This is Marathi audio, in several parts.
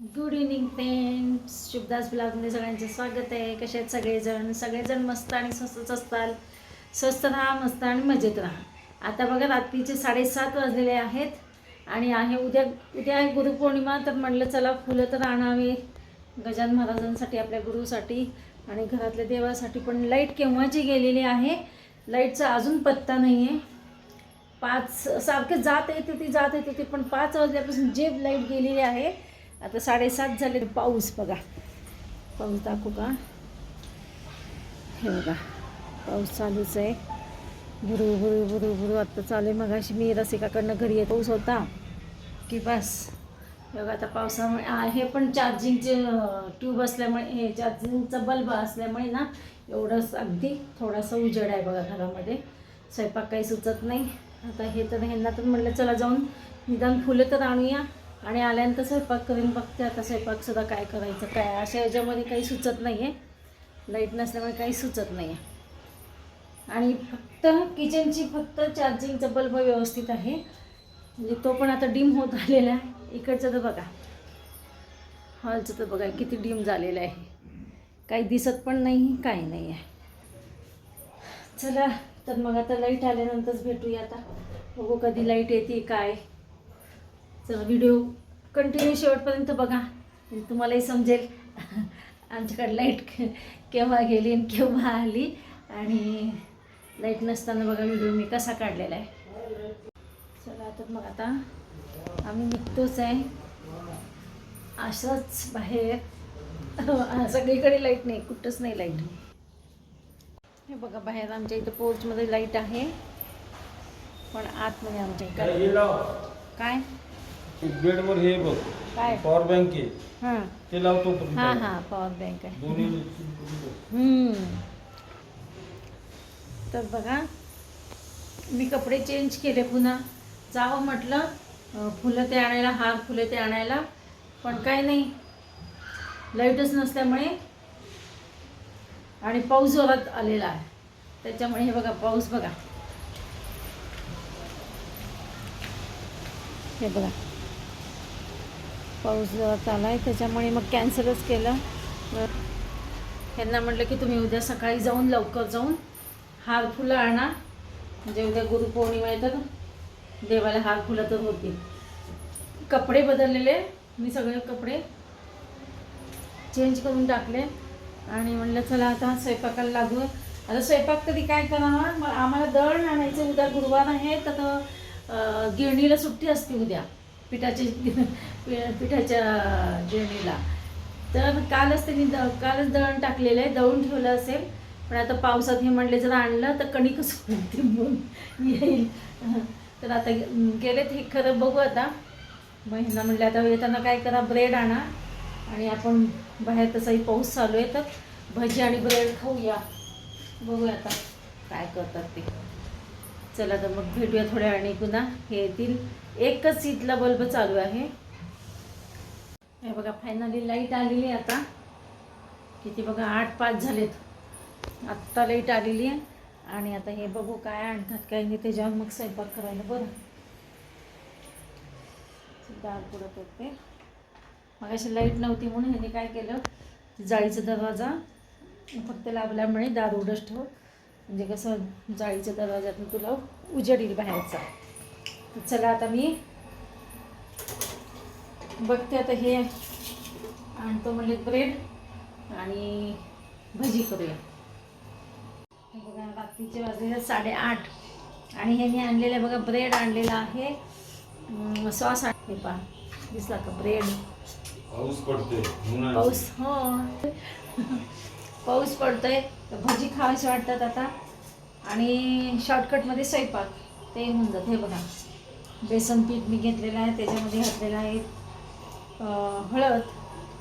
गुड इव्हनिंग फ्रेंड्स शुभदास ब्लॉगमध्ये सगळ्यांचं स्वागत आहे. कसे आहेत सगळेजण? सगळेजण मस्त आणि स्वस्तच असताल. स्वस्त राहा मस्त आणि मजेत राहा. आता बघा रात्रीचे साडेसात वाजलेले आहेत आणि आहे उद्या उद्या आहे गुरुपौर्णिमा तर म्हणलं चला फुलं तर आणावे. गजान महाराजांसाठी आपल्या गुरुसाठी आणि घरातल्या देवासाठी पण लाइट केव्हाची गेलेली आहे? लाईटचा अजून पत्ता नाही आहे पाच सारखं जात येत होती जात येत ती पण पाच वाजल्यापासून जे लाइट गेलेली आहे आता साडेसात झाले पाऊस बघा. पाऊस दाखवू का? हे बघा पाऊस चालूच आहे. भुरू भुरू भुरू भुरू. आत्ता चालू आहे मग अशी मी रसिकाकडनं घरी येत पाऊस होता. की बस. हे बघा आता पावसामुळे हे पण चार्जिंगचे ट्यूब असल्यामुळे हे चार्जिंगचा बल्ब असल्यामुळे ना एवढंच अगदी थोडासा उजेड आहे बघा घरामध्ये. स्वयंपाक काही सुचत नाही. आता हे तर ह्यांना तर म्हटलं चला जाऊन निदान फुलं तर आणूया. आणि आल्यानंतर स्वयंपाक करून बघते आता स्वयंपाकसुद्धा काय करायचं काय? अशा याच्यामध्ये काही सुचत नाही आहे लाइट नसल्यामुळे काही सुचत नाही आहे आणि फक्त किचनची फक्त चार्जिंगचा बल्ब व्यवस्थित आहे. म्हणजे तो पण आता डिम होत आलेला आहे. इकडचं तर बघा. हॉलचं तर बघा किती डिम झालेलं आहे. काही दिसत पण नाही काही नाही आहे. चला तर मग आता लाइट आल्यानंतरच भेटूया आता. बघू कधी लाइट येते काय? चला व्हिडिओ कंटिन्यू शेवटपर्यंत बघा. तुम्हालाही समजेल. आमच्याकडे लाइट केव्हा गेली आणि केव्हा आली. आणि लाइट नसताना बघा व्हिडिओ मी कसा काढलेला आहे. चला तर मग आता आम्ही निघतोच आहे. असंच बाहेर. सगळीकडे लाइट नाही कुठंच नाही लाइट हे बघा बाहेर आमच्या इथं पोर्चमध्ये लाइट आहे. पण आतमध्ये आमच्या इकडे. काय? बेडवर हे बघ काय? पॉवर बँक आहे. हां. ते लावतो हां हां पॉवर बँक आहे. दोन्ही हम्म. तर बघा मी कपडे चेंज केले पुन्हा. जावं म्हटलं अं, फुलं ते आणायला हार फुलं ते आणायला पण काय नाही. लाईटच नसल्यामुळे आणि पाऊस जोरात आलेला आहे. त्याच्यामुळे हे बघा पाऊस बघा. हे बघा. पाऊस जोरात आला आहे त्याच्यामुळे मग कॅन्सलच केलं. त्यांना म्हटलं की तुम्ही उद्या सकाळी जाऊन लवकर जाऊन हार फुलं आणा. म्हणजे उद्या गुरुपौर्णिमा आहे तर देवाला हार फुलं तर होतील. कपडे बदललेले मी सगळे कपडे चेंज करून टाकले. आणि म्हणलं चला आता स्वयंपाकाला लागू आता स्वयंपाक तरी काय करावा मग आम्हाला दळण आणायचं उद्या गुरुवार आहे तर गिरणीला सुट्टी असते उद्या. पिठाची पि- पिठाच्या गिरणीला तर कालच त्यांनी द कालच दळण टाकलेलं आहे दळून ठेवलं असेल. पण आता पावसात हे म्हणले जर आणलं तर कणिकच होती म्हणून येईल. तर आता गेलेत हे खरं बघू आता. महिना ह्यांना म्हणले आता येताना काय करा ब्रेड आणा. आणि आपण बाहेर तसाही पाऊस चालू आहे तर भजी आणि ब्रेड खाऊया. बघूया आता काय करतात ते. चला तर मग भेटूया थोड्या आणि पुन्हा. हे येतील एकच सीटला बल्ब चालू आहे. हे बघा फायनली लाइट आलेली आहे आता. किती बघा आठ पाच झालेत. आत्ता लाइट आलेली आहे. आणि आता हे बघू काय आणतात काय नाही. त्याच्यावर मग स्वयंपाक करायला. बरं. दाळ पुरत होते. मग अशी लाइट नव्हती म्हणून ह्याने काय केलं? जाळीचा दरवाजा फक्त लाभल्यामुळे दार उडस ठेव म्हणजे कसं जाळीच्या दरवाजातून तुला उजेड येईल बाहेरचा. तर चला आता मी बघते आता हे. आणतो म्हणले ब्रेड आणि भजी करूया. हे बघा रात्रीचे वाजलेले साडेआठ. आणि ह्याने आणलेलं आहे बघा ब्रेड आणलेला आहे. सॉस आण- हे पहा दिसला का ब्रेड? पाऊस उन्हाळ्यात. पाऊस हो. पाऊस पडतोय तर भजी खावायची वाटतात आता. आणि शॉर्टकटमध्ये स्वयंपाक ते होऊन जात हे बघा. बेसन पीठ मी घेतलेलं आहे त्याच्यामध्ये घातलेलं आहे हळद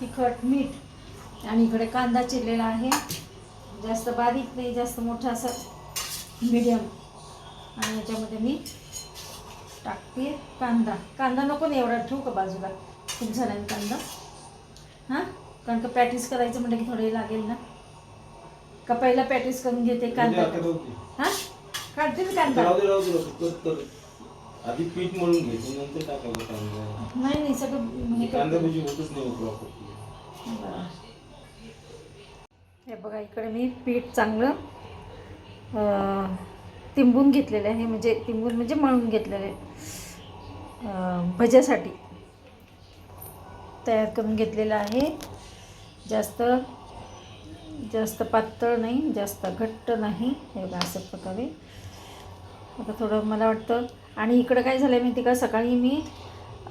तिखट मीठ आणि इकडे कांदा चिरलेला आहे. जास्त बारीक नाही जास्त मोठा असं मिडियम आणि याच्यामध्ये मी टाकते कांदा. कांदा नको नाही एवढा ठेवू का बाजूला? खूप झाला कांदा. हां? कारण का पॅटीस करायचं म्हटलं की थोडे लागेल ना. का पहिला पॅटीस करून घेते उद्या कांदा. हां काढते मी कांदा राहू दे, राहू दे, राहू दे. कर, कर. आधी पीठ मळून घ्यायचं नंतर टाकायचं कांदा नाही नाही सगळं हे कांदा करते. भजी होतच नाही प्रॉपर बरं. हे बघा इकडे मी पीठ चांगलं अं, तिंबून घेतलेलं आहे म्हणजे तिंबून म्हणजे मळून घेतलेलं आहे अं, भज्यासाठी तयार करून घेतलेलं आहे जास्त जास्त पातळ नाही जास्त घट्ट नाही. हे बघा असं प्रकारे. आता थोडं मला वाटतं आणि इकडं काय झालं माहिती का? सकाळी मी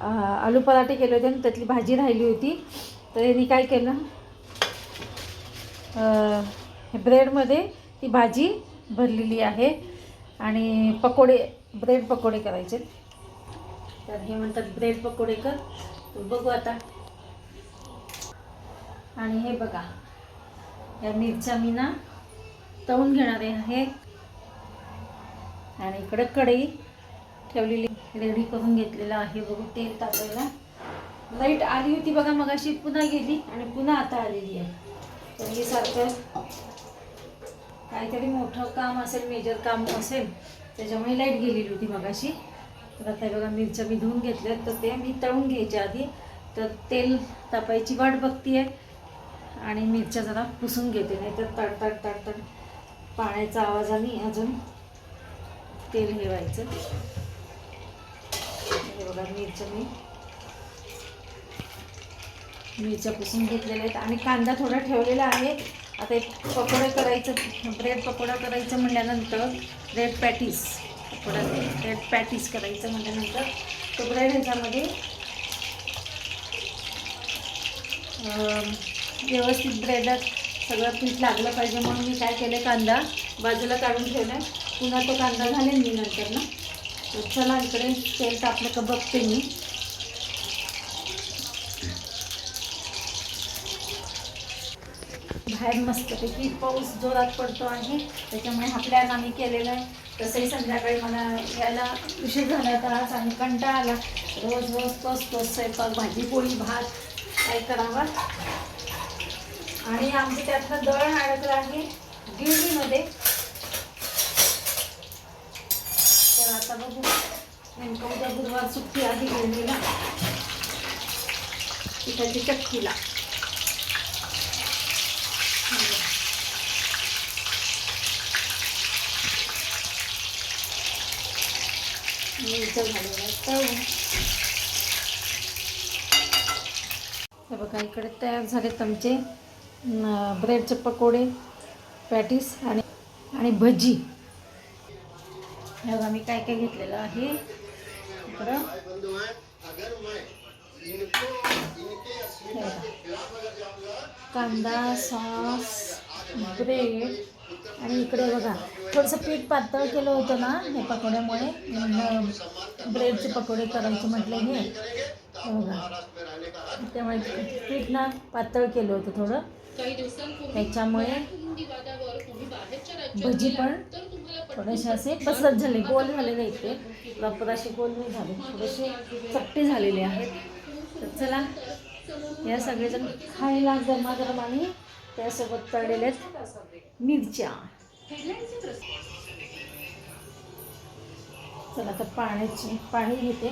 आलू पराठे केले होते आणि त्यातली भाजी राहिली होती. तर यांनी काय केलं? ब्रेडमध्ये ती भाजी भरलेली आहे आणि पकोडे ब्रेड पकोडे करायचे. तर हे म्हणतात ब्रेड पकोडे कर. बघू आता. आणि हे बघा. या मिरच्या मी ना तळून घेणार आहे. आणि इकडं कढई ठेवलेली रेडी करून घेतलेलं आहे. बघू तेल टाकायला लाइट आली होती बघा मगाशी पुन्हा गेली आणि पुन्हा आता आलेली आहे. तर हे सारखं काहीतरी मोठं काम असेल मेजर काम असेल त्याच्यामुळे लाइट गेलेली होती मगाशी. तर आता बघा मिरच्या मी धुवून घेतल्या तर ते मी तळून घ्यायच्या आधी. तर तेल तापायची वाट बघतीये. आणि मिरच्या जरा पुसून घेते नाही तर तड तड तड तड पाण्याचा आवाजाने अजून तेल हे हे बघा मिरच्या मी मिरच्या पुसून घेतलेल्या आहेत. आणि कांदा थोडा ठेवलेला आहे. आता एक पकोडा करायचं ब्रेड पकोडा करायचं म्हटल्यानंतर bread patties pakoda bread patties करायचं म्हटल्यानंतर तो ब्रेड ह्याच्यामध्ये व्यवस्थित ब्रेडात सगळं पीठ लागलं पाहिजे म्हणून मी काय केलं कांदा बाजूला काढून ठेवला पुन्हा तो कांदा घालेन मी नंतर ना. तर चला इकडे तेल टाकलं का बघते मी. बाहेर मस्तपैकी पाऊस जोरात पडतो आहे. त्याच्यामुळे हा प्लॅन आम्ही केलेला आहे. तसंही संध्याकाळी मला यायला उशीर झाला तर आज आणि कंटाळा आला. रोज रोज तोच तोच स्वयंपाक भाजी पोळी भात काय करावा? आणि आमचं त्यातनं दळण अडकलं आहे. गिरणीमध्ये तर आता बघू. नेमकं उद्या गुरुवार सुट्टी आहे गिरणीला. पिठाची चक्कीला. बघा इकडे तयार झालेत आमचे. ब्रेडचे पकोडे पॅटीस आणि आणि भजी. बघा मी काय काय घेतलेलं आहे. इकडं. कांदा सॉस ब्रेड आणि इकडे बघा थोडंसं पीठ पातळ केलं होतं ना हे पकोड्यामुळे. ब्रेडचे पकोडे करायचे म्हटले हे. हे बघा. त्यामुळे पीठ ना पातळ केलं होतं थोडं. त्याच्यामुळे भजी पण थोडेसे असे पसरत झाले गोल झालेले आहेत ते. प्रॉपर असे गोल नाही झाले थोडेसे चपटे झालेले आहेत. तर चला या सगळेजण खायला गरमागरम आणि त्यासोबत तळलेल्या मिरच्या. चला आता पाण्याची पाणी घेते.